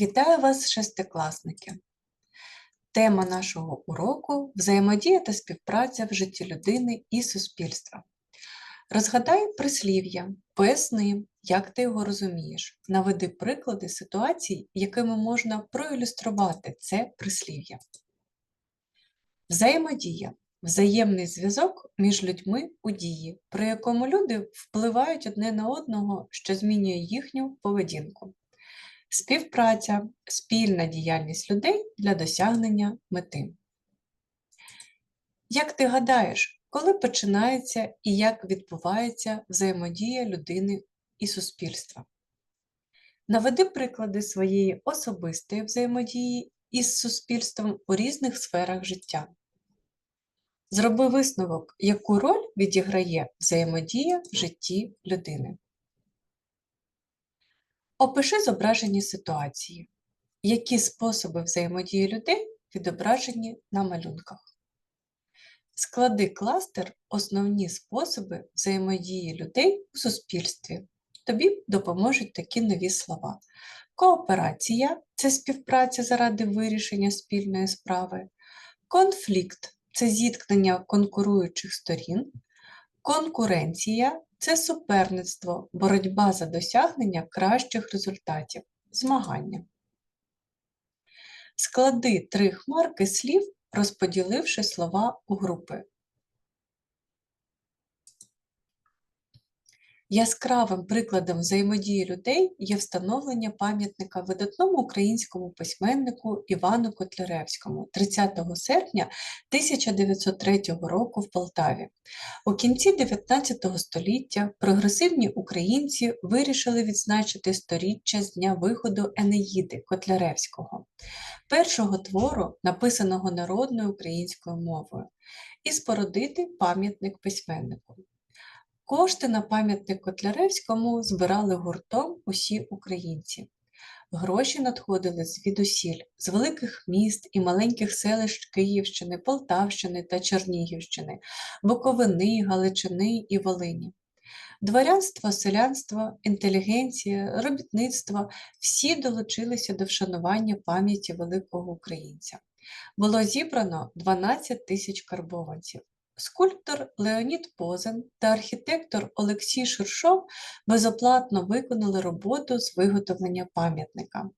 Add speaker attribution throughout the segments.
Speaker 1: Вітаю вас, шестикласники! Тема нашого уроку взаємодія та співпраця в житті людини і суспільства. Розгадай прислів'я, поясни, як ти його розумієш, наведи приклади ситуацій, якими можна проілюструвати це прислів'я. Взаємодія взаємний зв'язок між людьми у дії, при якому люди впливають одне на одного, що змінює їхню поведінку. Співпраця спільна діяльність людей для досягнення мети. Як ти гадаєш, коли починається і як відбувається взаємодія людини і суспільства? Наведи приклади своєї особистої взаємодії із суспільством у різних сферах життя. Зроби висновок, яку роль відіграє взаємодія в житті людини. Опиши зображені ситуації. Які способи взаємодії людей відображені на малюнках? Склади кластер Основні способи взаємодії людей у суспільстві. Тобі допоможуть такі нові слова. Кооперація це співпраця заради вирішення спільної справи. Конфлікт це зіткнення конкуруючих сторін. Конкуренція це суперництво, боротьба за досягнення кращих результатів, змагання. Склади три хмарки слів, розподіливши слова у групи. Яскравим прикладом взаємодії людей є встановлення пам'ятника видатному українському письменнику Івану Котляревському 30 серпня 1903 року в Полтаві. У кінці 19 століття прогресивні українці вирішили відзначити сторіччя з дня виходу Енеїди Котляревського, першого твору, написаного народною українською мовою, і спорудити пам'ятник письменнику. Кошти на пам'ятник Котляревському збирали гуртом усі українці. Гроші надходили звідусіль, з великих міст і маленьких селищ Київщини, Полтавщини та Чернігівщини, Буковини, Галичини і Волині. Дворянство, селянство, інтелігенція, робітництво всі долучилися до вшанування пам'яті великого українця. Було зібрано 12 тисяч карбованців. Скульптор Леонід Позен та архітектор Олексій Ширшов безоплатно виконали роботу з виготовлення пам'ятника.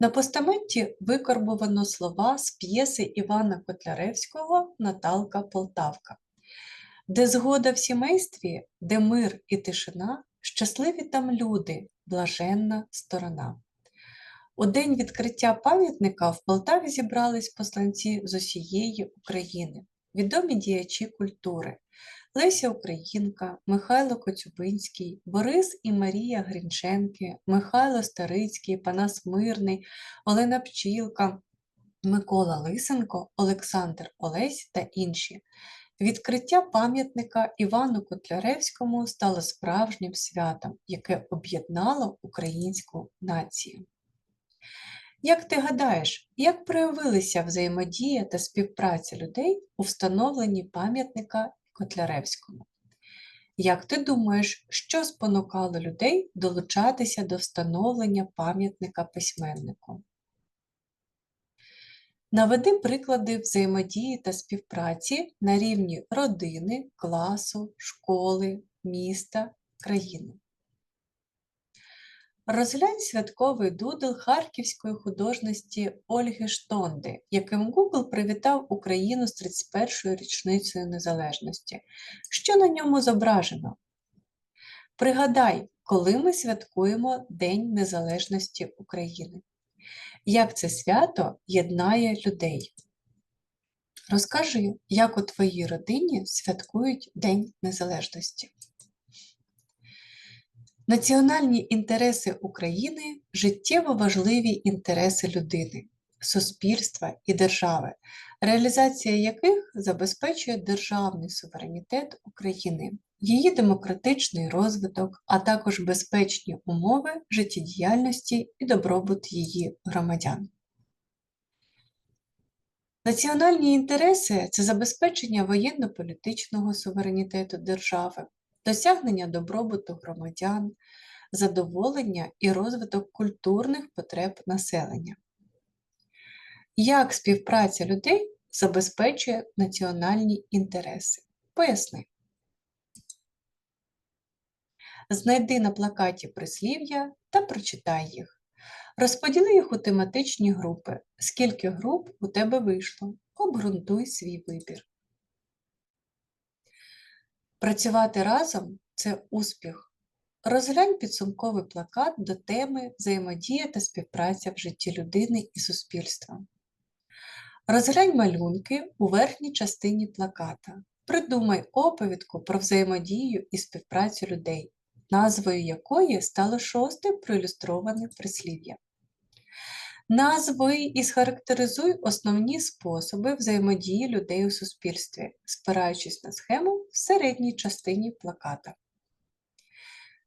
Speaker 1: На постаменті викорбовано слова з п'єси Івана Котляревського Наталка Полтавка, де згода в сімействі, де мир і тишина, щасливі там люди, блаженна сторона. У день відкриття пам'ятника в Полтаві зібрались посланці з усієї України відомі діячі культури Леся Українка, Михайло Коцюбинський, Борис і Марія Грінченки, Михайло Старицький, Панас Мирний, Олена Пчілка, Микола Лисенко, Олександр Олесь та інші. Відкриття пам'ятника Івану Котляревському стало справжнім святом, яке об'єднало українську націю. Як ти гадаєш, як проявилися взаємодія та співпраця людей у встановленні пам'ятника Котляревському? Як ти думаєш, що спонукало людей долучатися до встановлення пам'ятника письменнику? Наведи приклади взаємодії та співпраці на рівні родини, класу, школи, міста, країни. Розглянь святковий дудл харківської художності Ольги Штонди, яким Google привітав Україну з 31-ю річницею незалежності. Що на ньому зображено? Пригадай, коли ми святкуємо День Незалежності України. Як це свято єднає людей? Розкажи, як у твоїй родині святкують День Незалежності. Національні інтереси України життєво важливі інтереси людини, суспільства і держави, реалізація яких забезпечує державний суверенітет України, її демократичний розвиток, а також безпечні умови життєдіяльності і добробут її громадян. Національні інтереси це забезпечення воєнно-політичного суверенітету держави, досягнення добробуту громадян, задоволення і розвиток культурних потреб населення. Як співпраця людей забезпечує національні інтереси? Поясни. Знайди на плакаті прислів'я та прочитай їх. Розподіли їх у тематичні групи. Скільки груп у тебе вийшло? Обґрунтуй свій вибір. Працювати разом це успіх. Розглянь підсумковий плакат до теми взаємодія та співпраця в житті людини і суспільства. Розглянь малюнки у верхній частині плаката. Придумай оповідку про взаємодію і співпрацю людей, назвою якої стало шосте проілюстроване прислів'я. Назви і схарактеризуй основні способи взаємодії людей у суспільстві, спираючись на схему в середній частині плаката.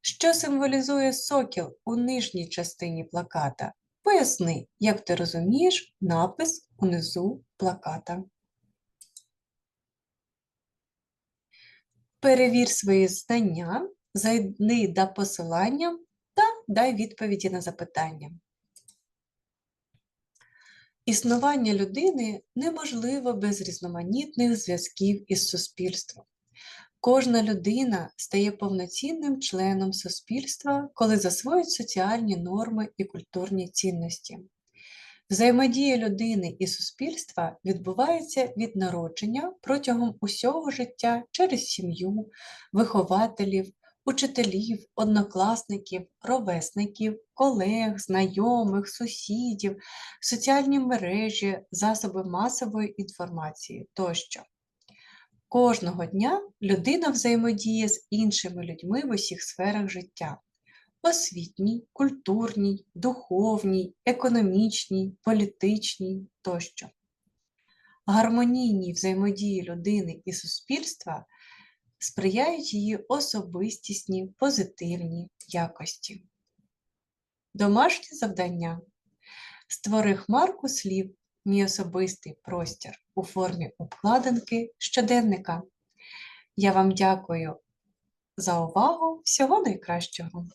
Speaker 1: Що символізує сокіл у нижній частині плаката? Поясни, як ти розумієш напис унизу плаката. Перевір свої знання, зайди до посилання та дай відповіді на запитання. Існування людини неможливо без різноманітних зв'язків із суспільством. Кожна людина стає повноцінним членом суспільства, коли засвоїть соціальні норми і культурні цінності. Взаємодія людини і суспільства відбувається від народження протягом усього життя через сім'ю, вихователів, учителів, однокласників, ровесників, колег, знайомих, сусідів, соціальні мережі, засоби масової інформації тощо. Кожного дня людина взаємодіє з іншими людьми в усіх сферах життя освітній, культурній, духовній, економічній, політичній тощо. Гармонійній взаємодії людини і суспільства сприяють її особистісні позитивні якості. Домашнє завдання. Створи хмарку слів мій особистий простір у формі обкладинки щоденника. Я вам дякую за увагу. Всього найкращого!